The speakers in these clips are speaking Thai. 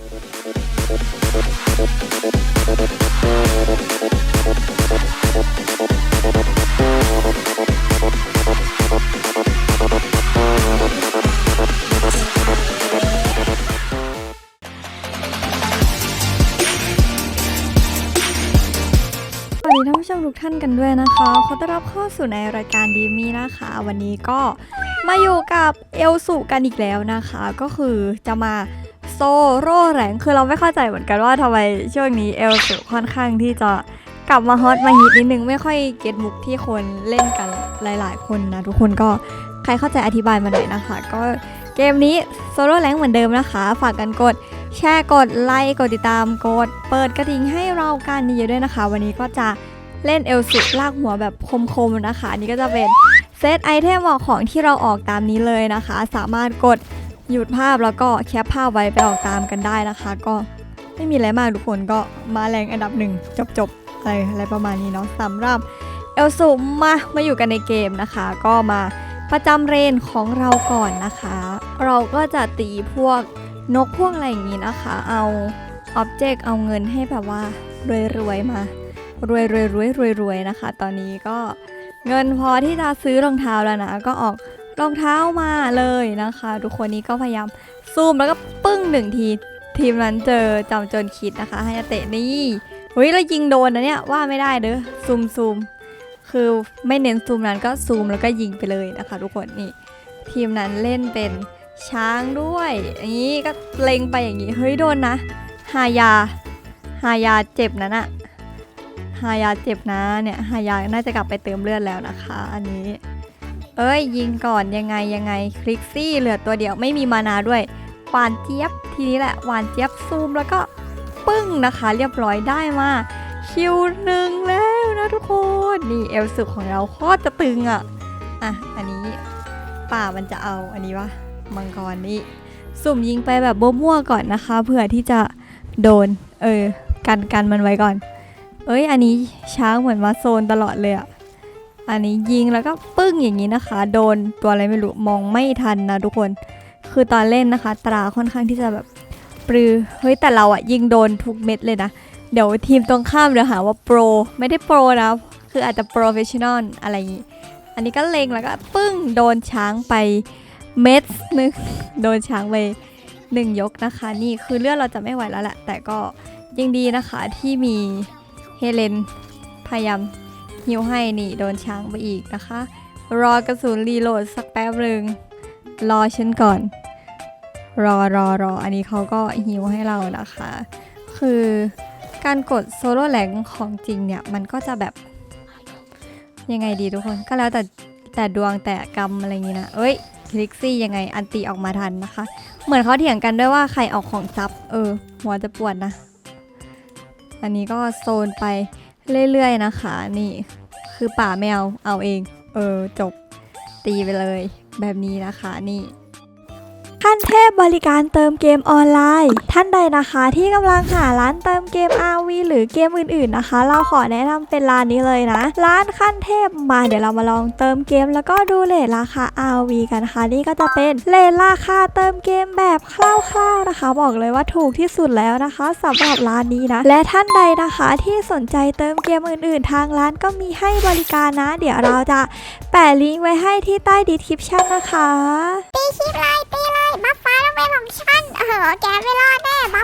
สวัสดีท่านผู้ชมทุกท่านกันด้วยนะคะ ขอต้อนรับเข้าสู่ในรายการดีมีนะคะ วันนี้ก็มาอยู่กับเอลสุกันอีกแล้วนะคะ ก็คือจะมา โซโร่แรงคือเราไม่เข้าใจเหมือนกันว่าทำไมช่วงนี้เอลสุค่อนข้างที่จะกลับมาฮอตมาฮิตนิดนึง ไม่ค่อยเก็ตมุกที่คนเล่นกันหลาย ๆ คนนะ ทุกคนก็ใครเข้าใจอธิบายมาหน่อยนะคะ ก็เกมนี้โซโล่แรงเหมือนเดิมนะคะ ฝากกันกดแชร์กดไลค์กดติดตามกด เปิดกระดิ่งให้เรากันเยอะด้วยนะคะ วันนี้ก็จะเล่นเอลสุลากหัวแบบคมๆนะคะ อันนี้ก็จะเป็นเซตไอเทมออกของที่เราออกตามนี้เลยนะคะ สามารถกด หยุดภาพแล้วก็แคปภาพไว้ไปออกตามกันได้นะคะ ก็ไม่มีอะไรมากทุกคนก็มาแรงอันดับหนึ่งจบๆอะไรอะไรประมาณนี้เนาะสำหรับเอลสุมามาอยู่กันในเกมนะคะ ก็มาประจำเรนของเราก่อนนะคะ เราก็จะตีพวกนกพวกอะไรอย่างนี้นะคะ เอาอ็อบเจกต์เอาเงินให้แบบว่ารวยๆมารวยรวยรวยรวยรวยๆนะคะ ตอนนี้ก็เงินพอที่จะซื้อรองเท้าแล้วนะ ก็ออก รองเท้ามาเลยนะคะ ทุกคนนี้ก็พยายามซูมแล้วก็ปึ้งหนึ่งที ทีมนั้นเจอจำจนคิดนะคะให้เตะนี่เฮ้ยเรายิงโดนนะเนี่ยว่าไม่ได้เด้อซูมซูมคือไม่เน้นซูมนั้นก็ซูมแล้วก็ยิงไปเลยนะคะ ทุกคนนี่ ทีมนั้นเล่นเป็นช้างด้วยอย่างนี้ก็เล็งไปอย่างนี้เฮ้ยโดนนะฮายาฮายาเจ็บนะน่ะฮายาเจ็บนะเนี่ยฮายาน่าจะกลับไปเติมเลือดแล้วนะคะ อันนี้ เอ้ย ยิงก่อนยังไงยังไงคลิกซี่เหลือตัวเดียวไม่มีมานาด้วยหวานเจี๊ยบทีนี้แหละหวานเจี๊ยบซูมแล้วก็ปึ้งนะคะ เรียบร้อยได้มาคิวหนึ่งแล้วนะทุกคนนี่เอลสุของเราโคตรจะตึงอะอะอันนี้ป่ามันจะเอาอันนี้วะมังกรนี่สุ่มยิงไปแบบมั่วๆก่อนนะคะเผื่อที่จะโดน เออ กันกันมันไว้ก่อน เอ้ย อันนี้ช้างเหมือนมาโซนตลอดเลยอะ อันนี้ยิงแล้วก็ปึ้งอย่างนี้นะคะ โดนตัวอะไรไม่รู้มองไม่ทันนะทุกคน คือตอนเล่นนะคะ ตราค่อนข้างที่จะแบบปรือเฮ้ยแต่เราอะยิงโดนทุกเม็ดเลยนะ เดี๋ยวทีมตรงข้ามเดี๋ยวหาว่าโปรไม่ได้โปรนะ คืออาจจะโปรเฟชชั่นอลอะไรอย่างนี้ อันนี้ก็เลงแล้วก็ปึ้งโดนช้างไปเม็ดหนึงโดนช้างไปหนึ่งยกนะคะ นี่คือเลือดเราจะไม่ไหวแล้วแหละแต่ก็ยังดีนะคะที่มีเฮเลนพยายาม ฮิวให้นี่โดนช้างไปอีกนะคะ รอกระสุนรีโหลดสักแป๊บหนึ่งรอฉันก่อน รอรอรออันนี้เขาก็ฮิวให้เรานะคะ คือการกดโซโล่แหลงของจริงเนี่ยมันก็จะแบบยังไงดีทุกคนก็แล้วแต่แต่ดวงแต่กรรมอะไรอย่างงี้นะเอ้ยคลิกซี่ยังไงอันตีออกมาทันนะคะ เหมือนเขาเถียงกันด้วยว่าใครออกของซับเออหัวจะปวดนะ อันนี้ก็โซนไป เรื่อยๆนะคะ นี่คือป่าแมวเอาเอง เออจบตีไปเลย แบบนี้นะคะนี่ ขั้นเทพบริการเติมเกมออนไลน์ ท่านใดนะคะที่กำลังหาร้านเติมเกม RV หรือเกมอื่นๆนะคะ เราขอแนะนำเป็นร้านนี้เลยนะ ร้านขั้นเทพมาเดี๋ยวเรามาลองเติมเกม แล้วก็ดูเลทราคา RV กันนะคะ นี่ก็จะเป็นเลทราคาเติมเกมแบบคร่าวๆนะคะ บอกเลยว่าถูกที่สุดแล้วนะคะสำหรับร้านนี้นะ และท่านใดนะคะที่สนใจเติมเกมอื่นๆ ทางร้านก็มีให้บริการนะ เดี๋ยวเราจะแปะลิงก์ไว้ให้ที่ใต้ดีคริปชั่นนะคะตีคลิปเลยตี แกไม่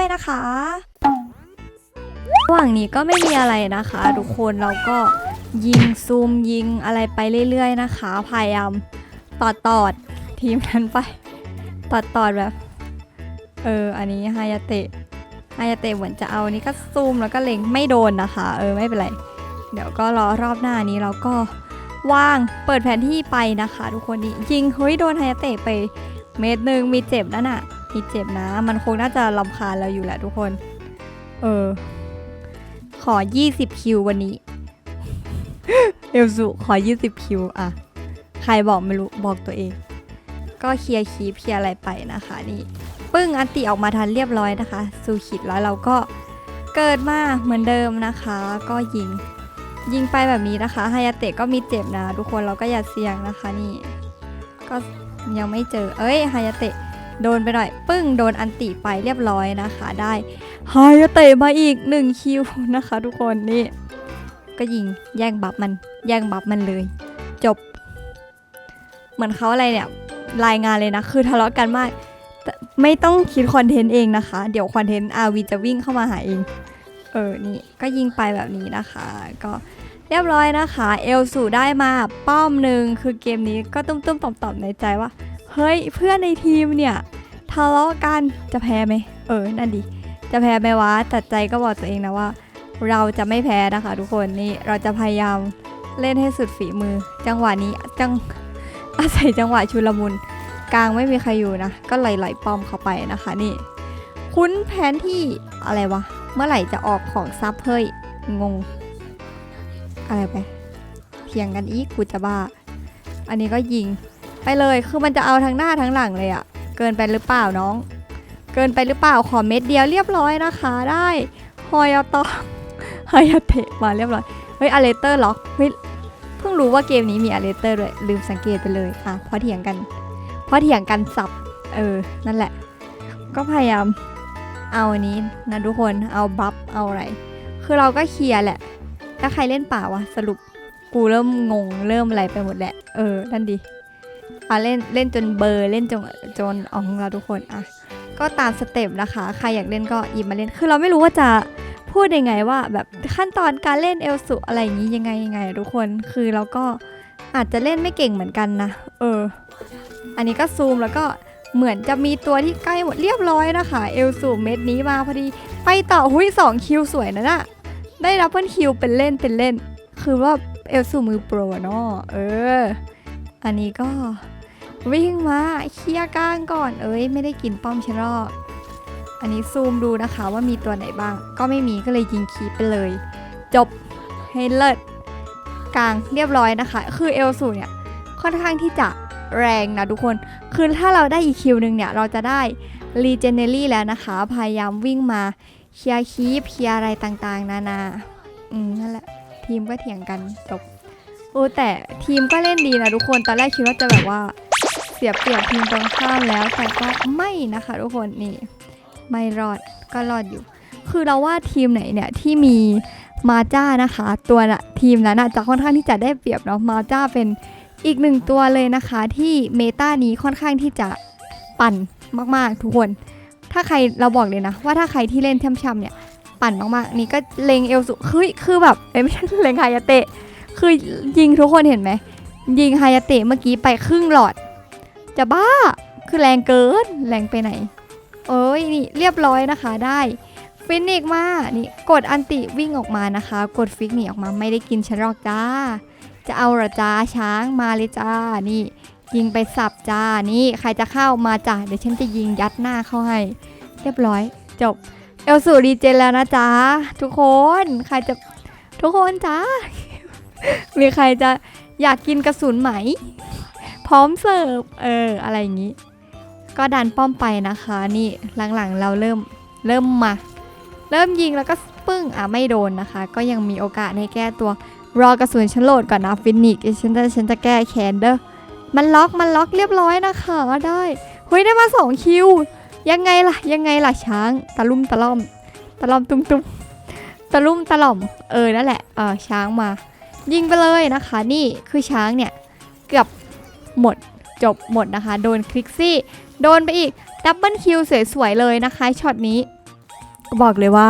ยนะคะระหว่างนี้ก็ไม่มีอะไรนะคะ ทุกคนเราก็ยิงซูมยิงอะไรไปเรื่อยๆนะคะพยายามตอดตอดทีมนั้นไปตอดตอดแบบ เอออันนี้ฮายาเตะฮายาเตะเหมือนจะเอานี่ก็ซูมแล้วก็เล็งไม่โดนนะคะ เออไม่เป็นไร เดี๋ยวก็รอรอบหน้านี้เราก็ว่างเปิดแผนที่ไปนะคะ ทุกคนนี่ยิงเฮ้ยโดนฮายาเตะไปเม็ดหนึ่งมีเจ็บนั่นน่ะ มีเจ็บนะ มันคงน่าจะลำคาญเราอยู่แหละทุกคน เออ ขอ 20 คิววันนี้ เอลสุขอ 20 คิวอะใครบอกไม่รู้ บอกตัวเอง ก็เคลียร์คีเคลียร์อะไรไปนะคะนี่ ปึ้งอันติออกมาทันเรียบร้อยนะคะ สูขิดแล้วเราก็เกิดมาเหมือนเดิมนะคะ ก็ยิง ยิงไปแบบนี้นะคะฮายาเตะก็มีเจ็บนะ ทุกคนเราก็อย่าเสี่ยงนะคะนี่ ก็ยังไม่เจอ เอ้ยฮายาเตะ โดนไปหน่อย ปึ้งโดนอันติไปเรียบร้อยนะคะ ได้ฮายเตะมาอีกหนึ่งคิวนะคะ ทุกคนนี่ ก็ยิงแย่งบัฟมันแย่งบัฟมันเลย จบ เหมือนเขาอะไรเนี่ย รายงานเลยนะ คือทะเลาะกันมาก ไม่ต้องคิดคอนเทนต์เองนะคะ เดี๋ยวคอนเทนต์อาวีจะวิ่งเข้ามาหาเอง เออนี่ก็ยิงไปแบบนี้นะคะ ก็เรียบร้อยนะคะ เอลสูได้มาป้อมหนึ่งคือเกมนี้ก็ตุ้มๆต่อมๆในใจว่า เฮ้ยเพื่อนในทีมเนี่ยทะเลาะกันจะแพ้ไหมเออนั่นดิจะแพ้ไหมวะแต่ใจก็บอกตัวเองนะว่า เราจะไม่แพ้นะคะทุกคนนี่เราจะพยายามเล่นให้สุดฝีมือ จังหวะนี้จังอาศัยจังหวะชุลมุนกลางไม่มีใครอยู่นะ ก็ไหลๆป้อมเข้าไปนะคะนี่ คุ้นแผนที่อะไรวะ เมื่อไหร่จะออกของซับเฮ้ยงง อะไรไปเถียงกันอีกกูจะบ้า อันนี้ก็ยิง ไปเลยคือมันจะเอาทั้งหน้าทั้งหลังเลยอะเกินไปหรือเปล่าน้อง เกินไปหรือเปล่าขอเม็ดเดียวเรียบร้อยนะคะได้ฮอยาตอฮายเตะมาเรียบร้อยเฮ้ยอเลเตอร์ล็อกเฮ้ยเพิ่งรู้ว่าเกมนี้มีอเลเตอร์ด้วยลืมสังเกตไปเลยอะพราะเถียงกันพราะเถียงกันสับเออนั่นแหละ ก็พยายามเอาอันนี้นะทุกคนเอาบัฟเอาอะไร คือเราก็เคลียร์แหละ ถ้าใครเล่นป่าวะสรุปกูเริ่มงงเริ่มอะไรไปหมดแหละ เออนั่นดี อะเล่นเล่นจนเบอร์เล่นจนจนออกของเราทุกคนอะก็ตามสเต็ปนะคะใครอยากเล่นก็หยิบมาเล่นคือเราไม่รู้ว่าจะพูดยังไงว่าแบบขั้นตอนการเล่นเอลสุอะไรอย่างนี้ยังไงยังไงทุกคนคือเราก็อาจจะเล่นไม่เก่งเหมือนกันนะเออ อันนี้ก็ซูมแล้วก็เหมือนจะมีตัวที่ใกล้หมดเรียบร้อยนะคะเอลสูเม็ดนี้มาพอดี ไปต่อหุยสองคิวสวยนะน่ะได้รับเบิลคิวเป็นเล่นเป็นเล่น คือว่าเอลสูมือโปรเนาะเออ อันนี้ก็ วิ่งมาเคลียกลางก่อน เอ้ย ไม่ได้กินป้อมชะรอกอันนี้ซูมดูนะคะว่ามีตัวไหนบ้าง ก็ไม่มีก็เลยยิงคีปไปเลย จบให้เลิศกลางเรียบร้อยนะคะ คือเอลสูเนี่ย ค่อนข้างที่จะแรงนะทุกคน คือถ้าเราได้อีกคิวหนึ่งเนี่ย เราจะได้รีเจเนอรี่แล้วนะคะ พยายามวิ่งมาเคลียร์คีปเคลียร์อะไรต่างๆ นานา อืมนั่นแหละ ทีมก็เถียงกันจบ โอ้แต่ทีมก็เล่นดีนะทุกคน ตอนแรกคิดว่าจะแบบว่า สียเปรียบทีมตรงข้ามแล้วแต่ก็ไม่นะคะทุกคนนี่ไม่รอดก็รอดอยู่ คือเราว่าทีมไหนเนี่ยที่มีมาจ้านะคะ ตัวน่ะทีมนั้นน่ะจะค่อนข้างที่จะได้เปรียบเนาะมาจ้าเป็นอีกหนึ่งตัวเลยนะคะ ที่เมตานี้ค่อนข้างที่จะปั่นมากๆ ทุกคน ถ้าใครเราบอกเลยนะ ว่าถ้าใครที่เล่นช่ำๆเนี่ยปั่นมากๆ นี่ก็เลงเอลสุเฮ้ยคือแบบเอ้ยไม่ใช่เลงฮายาเตะ คือยิงทุกคนเห็นไหมยิงฮายาเตะเมื่อกี้ไปครึ่งหลอด จะบ้า คือแรงเกิน แรงไปไหน เอ้ย นี่เรียบร้อยนะคะได้ ฟินิกมา นี่กดอันติวิ่งออกมานะคะ กดฟิกหนีออกมาไม่ได้กินฉันหรอกจ้า จะเอาหรอจ้าช้างมาเลยจ้า นี่ยิงไปสับจ้า นี่ใครจะเข้ามาจ้าเดี๋ยวฉันจะยิงยัดหน้าเข้าให้ เรียบร้อย จบ เอลสูรีเจนแล้วนะจ้าทุกคน ใครจะทุกคนจ้า มีใครจะอยากกินกระสุนไหม ร้อมเสิร์ฟเอออะไรอย่างนี้ ก็ดันป้อมไปนะคะ นี่หลังๆเราเริ่มเริ่มมา เริ่มยิงแล้วก็ปึ้งอะไม่โดนนะคะ ก็ยังมีโอกาสให้แก้ตัว รอกระสุนฉันโหลดก่อนนะฟินิกฉันจะฉันจะแก้แคนเด้อมันล็อกมันล็อกเรียบร้อยนะคะได้เฮ้ยได้มาสองคิวยังไงล่ะยังไงล่ะช้างตะลุ่มตะล่อมตะล่อมตุ้มตุ้มตะลุ่มตะล่อมเออนั่นแหละเออช้างมา ยิงไปเลยนะคะ นี่คือช้างเนี่ยเกือบ หมดจบหมดนะคะ โดนคลิกซี่ โดนไปอีก ดับเบิลคิวสวยๆเลยนะคะช็อตนี้ บอกเลยว่า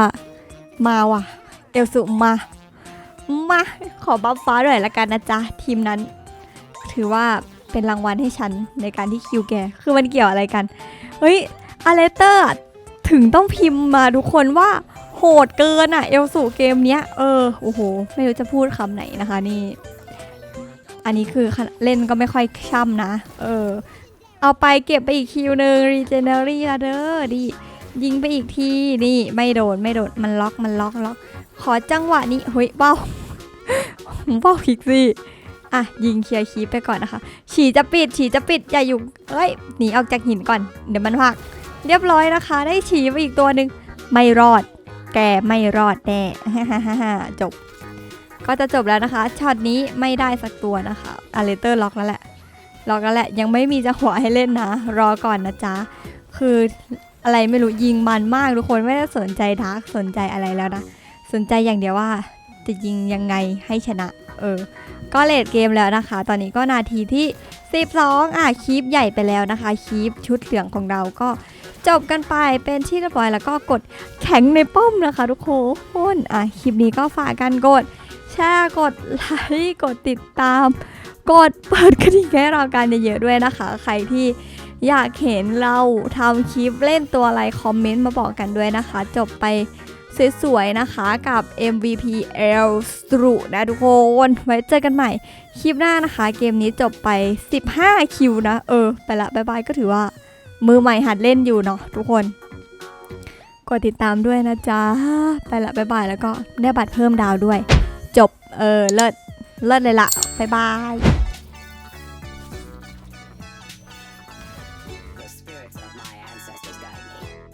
มาว่ะ เอลสุมา มา ขอบัฟฟ้าหน่อยละกันนะจ๊ะ ทีมนั้น ถือว่าเป็นรางวัลให้ฉันในการที่คิวแก คือมันเกี่ยวอะไรกัน เฮ้ยอาเลเตอร์ถึงต้องพิมพ์มาทุกคนว่าโหดเกินอะเอลสูเกมเนี้ย เออ โอ้โห ไม่รู้จะพูดคำไหนนะคะนี่ อันนี้คือเล่นก็ไม่ค่อยช่ำนะ เออ เอาไปเก็บไปอีกคิวหนึ่งรีเจเนอรี่ละเด้อดิยิงไปอีกที นี่ไม่โดนไม่โดน มันล็อกมันล็อกล็อก ขอจังหวะนี้เฮ้ยเบ้าเบ้าอีกสิอะยิงเคลียร์คีปไปก่อนนะคะ ฉีจะปิด ฉีจะปิดอย่าอยู่เอ้ยหนีออกจากหินก่อน เดี๋ยวมันพัก เรียบร้อยนะคะ ได้ฉีไปอีกตัวหนึ่งไม่รอด แกไม่รอดแน่จบ ก็จะจบแล้วนะคะช็อตนี้ไม่ได้สักตัวนะคะอาเลเตอร์ล็อกแล้วแหละล็อกแล้วแหละยังไม่มีจังหวะให้เล่นนะ รอก่อนนะจ๊ะ คืออะไรไม่รู้ยิงมันมากทุกคนไม่ได้สนใจดาร์กสนใจอะไรแล้วนะ สนใจอย่างเดียวว่าจะยิงยังไงให้ชนะ เออ ก็เลดเกมแล้วนะคะ ตอนนี้ก็นาทีที่ 12 อะคีปใหญ่ไปแล้วนะคะคีปชุดเหลืองของเราก็จบกันไปเป็นที่เรียบร้อยแล้วก็กดแข็งในป้อมนะคะ ทุกคนอะคลิปนี้ก็ฝากกันกด แชร์กดไลค์กดติดตาม กดเปิดกระดิ่งให้เรากันเยอะๆด้วยนะคะ ใครที่อยากเห็นเราทำคลิปเล่นตัวอะไรคอมเมนต์มาบอกกันด้วยนะคะ จบไปสวยๆนะคะกับ mvpl s t r u นะทุกคน ไว้เจอกันใหม่คลิปหน้านะคะ เกมนี้จบไป 15 คิวนะ เออ ไปละบายบายก็ถือว่า มือใหม่หัดเล่นอยู่เนาะทุกคน กดติดตามด้วยนะจ๊ะ ไปละบายบายแล้วก็ได้บัตรเพิ่มดาวด้วย เออเลิศเลิศเลยละบ๊ายบาย